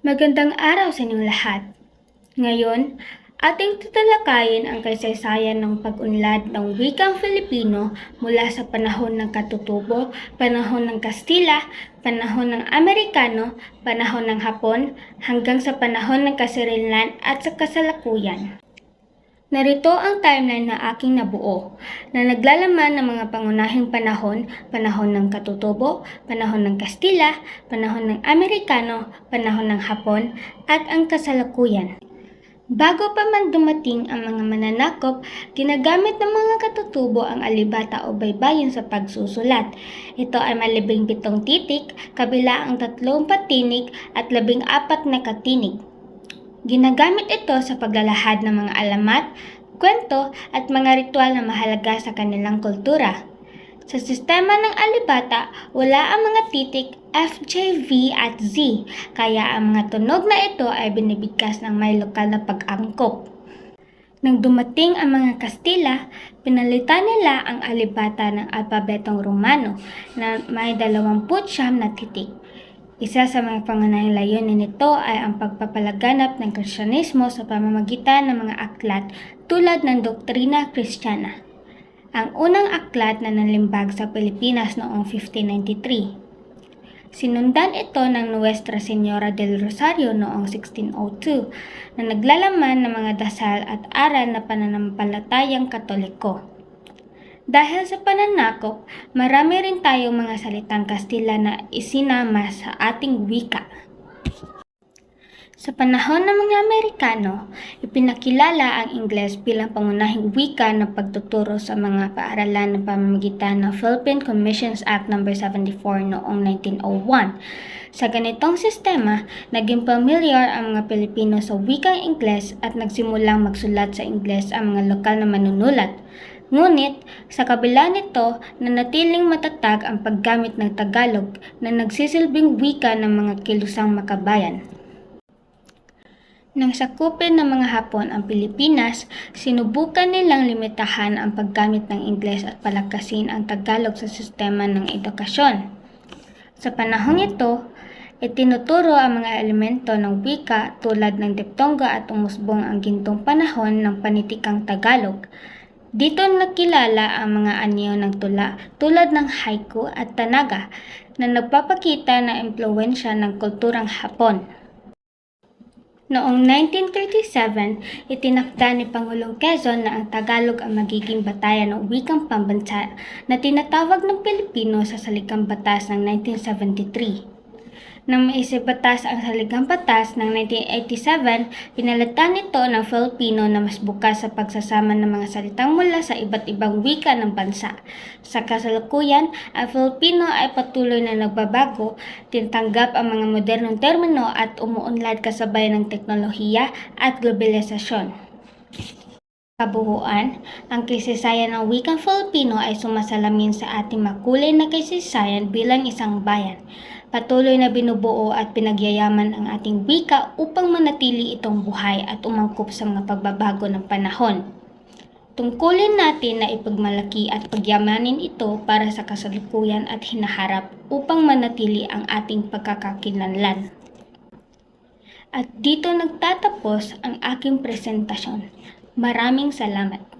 Magandang araw sa inyong lahat. Ngayon, ating tatalakayin ang kasaysayan ng pag-unlad ng wikang Filipino mula sa panahon ng Katutubo, panahon ng Kastila, panahon ng Amerikano, panahon ng Hapon, hanggang sa panahon ng Kasirinlan at sa kasalukuyan. Narito ang timeline na aking nabuo, na naglalaman ng mga pangunahing panahon, panahon ng Katutubo, panahon ng Kastila, panahon ng Amerikano, panahon ng Hapon, at ang kasalukuyan. Bago pa man dumating ang mga mananakop, ginagamit ng mga katutubo ang alibata o baybayin sa pagsusulat. Ito ay malibing pitong titik, kabila ang tatlong patinig at labing apat na katinig. Ginagamit ito sa paglalahad ng mga alamat, kwento at mga ritual na mahalaga sa kanilang kultura. Sa sistema ng alibata, wala ang mga titik F, J, V at Z, kaya ang mga tunog na ito ay binibigkas ng may lokal na pag-angkop. Nang dumating ang mga Kastila, pinalitan nila ang alibata ng alpabetong Romano na may 29 na titik. Isa sa mga pangunahing layunin nito ay ang pagpapalaganap ng Kristyanismo sa pamamagitan ng mga aklat tulad ng Doktrina Kristiyana. Ang unang aklat na nanlimbag sa Pilipinas noong 1593. Sinundan ito ng Nuestra Señora del Rosario noong 1602 na naglalaman ng mga dasal at aral na pananampalatayang katoliko. Dahil sa pananakop, marami rin tayong mga salitang Kastila na isinama sa ating wika. Sa panahon ng mga Amerikano, ipinakilala ang Ingles bilang pangunahing wika ng pagtuturo sa mga paaralan ng pamamagitan ng Philippine Commissions Act No. 74 noong 1901. Sa ganitong sistema, naging pamilyar ang mga Pilipino sa wikang Ingles at nagsimulang magsulat sa Ingles ang mga lokal na manunulat. Ngunit, sa kabila nito, nanatiling matatag ang paggamit ng Tagalog na nagsisilbing wika ng mga kilusang makabayan. Nang sakupin ng mga Hapon ang Pilipinas, sinubukan nilang limitahan ang paggamit ng Ingles at palakasin ang Tagalog sa sistema ng edukasyon. Sa panahong ito, itinuturo ang mga elemento ng wika tulad ng diptonga at umusbong ang gintong panahon ng panitikang Tagalog. Dito nakilala ang mga anyo ng tula tulad ng haiku at tanaga na nagpapakita ng impluensya ng kulturang Hapon. Noong 1937, itinakda ni Pangulong Quezon na ang Tagalog ang magiging batayan ng wikang pambansa na tinatawag ng Pilipino sa Saligang Batas ng 1973. Nang maisibatas ang Saligang Batas ng 1987, pinalitan nito ng Filipino na mas bukas sa pagsasama ng mga salitang mula sa iba't ibang wika ng bansa. Sa kasalukuyan, ang Filipino ay patuloy na nagbabago, tinatanggap ang mga modernong termino at umuunlad kasabay ng teknolohiya at globalisasyon. Kabuuan, ang kasaysayan ng wikang Filipino ay sumasalamin sa ating makulay na kasaysayan bilang isang bayan. Patuloy na binubuo at pinagyayaman ang ating wika upang manatili itong buhay at umangkop sa mga pagbabago ng panahon. Tungkulin natin na ipagmalaki at pagyamanin ito para sa kasalukuyan at hinaharap upang manatili ang ating pagkakakilanlan. At dito nagtatapos ang aking presentasyon. Maraming salamat.